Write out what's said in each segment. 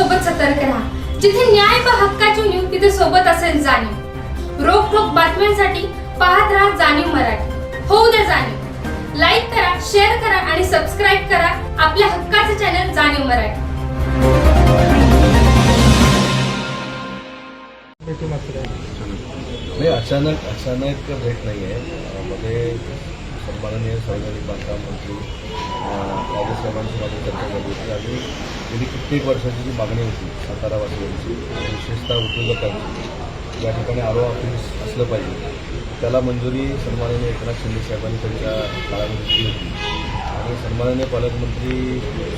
सोबत सतर्क राहा. जिथे न्याय व हक्काची न्यूज तिथे सोबत असेल जाणीव. रोख ठोक बातम्यांसाठी पाहत राहा जाणीव मराठी. होऊ द्या जाणीव. लाईक करा शेअर करा आणि सबस्क्राईब करा आपल्या हक्काचे चॅनल जाणीव मराठी. नाही अचानक अचानक भेट नाही आहे मध्ये सन्माननीय सार्वजनिक बांधकाम मंत्री बाबूसाहेबांची माझी चर्चा झाली होती आणि गेली कित्येक वर्षाची जी मागणी होती सातारावासियांची आणि विशेषतः उद्योजकांची या ठिकाणी आरो ऑफिस असलं पाहिजे. त्याला मंजुरी सन्माननीय एकनाथ शिंदे साहेबांनी त्यांच्या काळामध्ये दिली होती. आणि सन्माननीय पालकमंत्री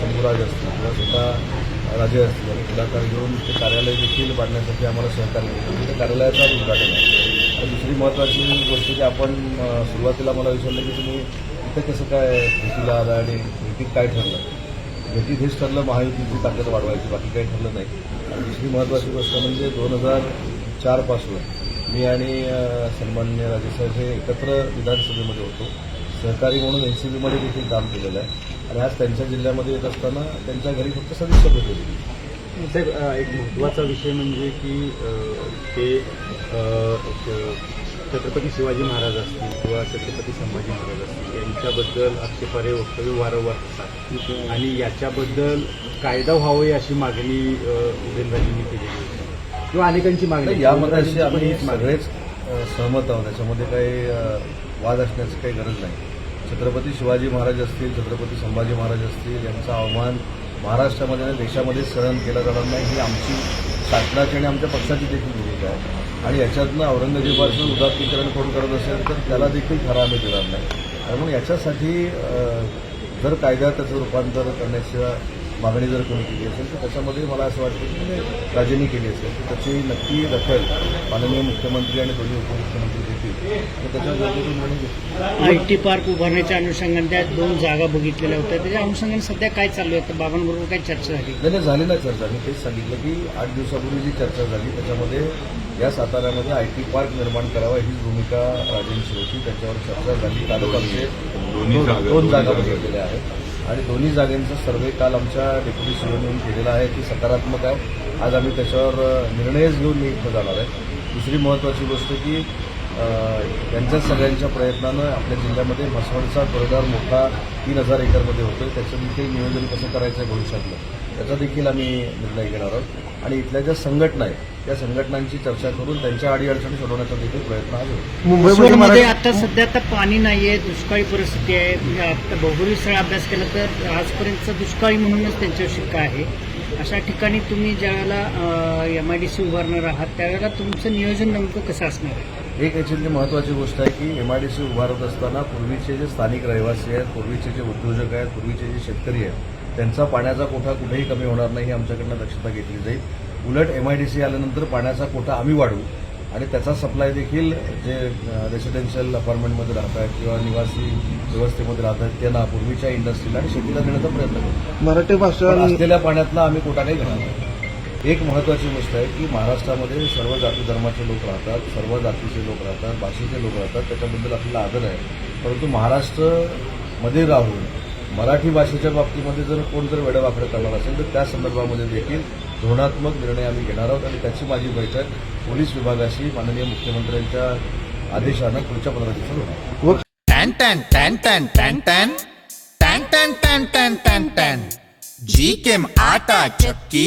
शंभूराज असतील किंवा स्वतः राजे असतील आणि पुढाकार घेऊन ते कार्यालय देखील बांधण्यासाठी आम्हाला सहकार्य केलं. म्हणजे त्या कार्यालयाचं उद्घाटन आहे. आणि दुसरी महत्त्वाची गोष्ट की आपण सुरुवातीला मला विचारलं की तुम्ही इथं कसं काय भेटीला आला आणि भेटीत काय ठरलं? यदि हेच ठरलं महायुतीची ताकद वाढवायची बाकी काही ठरलं नाही. आणि दुसरी महत्त्वाची गोष्ट म्हणजे दोन हजार चारपासून मी आणि सन्मान्य राजेसाहेब हे एकत्र विधानसभेमध्ये होतो. सहकारी म्हणून एन सी बीमध्ये देखील काम केलेलं आहे. आणि आज त्यांच्या जिल्ह्यामध्ये येत असताना त्यांच्या घरी फक्त सदस्य भेट होती. साहेब एक महत्त्वाचा विषय म्हणजे की ते छत्रपती शिवाजी महाराज असतील किंवा छत्रपती संभाजी महाराज असतील यांच्याबद्दल आक्षेपार्ह वक्तव्य वारंवार होतात आणि याच्याबद्दल कायदा व्हावी अशी मागणी उदयनराजेंनी केलेली होती किंवा अनेकांची मागणी. यामध्ये आम्ही. सगळेच सहमत आहोत त्याच्यामध्ये काही वाद असण्याची काही गरज नाही छत्रपती शिवाजी महाराज असतील छत्रपती संभाजी महाराज असतील यांचा अवमान महाराष्ट्रामध्ये आणि देशामध्ये सहन केला जाणार नाही ही आमची शासनाची आणि आमच्या पक्षाची देखील भूमिका आहे. आणि याच्यातनं औरंगजेबाचं उदात्तीकरण कोण करत असेल तर त्याला देखील खरा आम्ही देणार नाही. आणि म्हणून याच्यासाठी जर कायद्यात त्याचं रूपांतर करण्याच्या मागणी जर कोणी केली असेल तर त्याच्यामध्ये मला असं वाटतं की राजेंनी केली असेल. तर त्याची नक्की दखल माननीय मुख्यमंत्री आणि दोन्ही उपमुख्यमंत्री आय टी पार्क उभारण्याच्या अनुषंगाने त्या दोन जागा बघितलेल्या होत्या. त्याच्या अनुषंगाने सध्या काय चालू आहे? तर बाबांबरोबर काय चर्चा झाली? नाही झाली ना चर्चा. मी तेच सांगितलं की आठ दिवसापूर्वी जी चर्चा झाली त्याच्यामध्ये या साताऱ्यामध्ये आय टी पार्क निर्माण करावा हीच भूमिका राजेंची होती. त्याच्यावर चर्चा झाली. आमचे दोन दोन जागा बघितलेल्या आहेत. आणि दोन्ही जागांचा सर्वे काल आमच्या डेप्युटी सीओने केलेला आहे ती सकारात्मक आहे. आज आम्ही त्याच्यावर निर्णयच घेऊन मी इथं जाणार आहे. दुसरी महत्त्वाची गोष्ट की यांच्या सगळ्यांच्या प्रयत्नानं आपल्या जिल्ह्यामध्ये म्हसवडचा कोरिडॉर मोठा तीन हजार एकरमध्ये होतोय. त्याचं देखील नियोजन कसं करायचं आहे भविष्यातलं त्याचा देखील आम्ही निर्णय घेणार आहोत. आणि इथल्या ज्या संघटना आहेत त्या संघटनांची चर्चा करून त्यांच्या अडीअडचणी सोडवण्याचा देखील प्रयत्न होईल मुंबईमध्ये आता सध्या आता पाणी नाहीये दुष्काळी परिस्थिती आहे. म्हणजे आता भौगोलिक स्थळ अभ्यास केला तर आजपर्यंतचा दुष्काळी म्हणूनच त्यांच्यावर शिक्का आहे. अशा ठिकाणी तुम्ही ज्यावेळेला एम आय डी सी उभारणार आहात त्यावेळेला तुमचं नियोजन नेमकं कसं असणार आहे? एक याच्यातली महत्त्वाची गोष्ट आहे की एम आय डी सी उभारत असताना पूर्वीचे जे स्थानिक रहिवासी आहेत पूर्वीचे जे उद्योजक आहेत पूर्वीचे जे शेतकरी आहेत त्यांचा पाण्याचा कोठा कुठेही कमी होणार नाही ही आमच्याकडनं दक्षता घेतली जाईल. उलट एम आय डी सी आल्यानंतर पाण्याचा कोठा आम्ही वाढवू आणि त्याचा सप्लाय देखील जे रेसिडेन्शियल अपार्टमेंटमध्ये राहत आहेत किंवा निवासी व्यवस्थेमध्ये राहत आहेत त्यांना पूर्वीच्या इंडस्ट्रीला आणि शेतीला देण्याचा प्रयत्न करू मराठी भाषा असलेल्या पाण्यातला आम्ही कोटा काही घेणार. नाही एक महत्त्वाची गोष्ट आहे की महाराष्ट्रामध्ये सर्व जाती धर्माचे लोक राहतात सर्व जातीचे लोक राहतात भाषेचे लोक राहतात त्याच्याबद्दल आपल्याला आदर आहे. परंतु महाराष्ट्रमध्ये राहून मराठी भाषेच्या बाबतीमध्ये जर कोण जर वेडावाकडे करणार असेल तर त्या संदर्भामध्ये देखील धोरणात्मक निर्णय आम्ही घेणार आहोत आणि त्याची माझी बैठक पोलीस विभागाशी माननीय मुख्यमंत्र्यांच्या आदेशानं पुढच्या पंधरा दिवसात होणार टॅन टॅन टॅन टॅन जी केम आटा चक्की.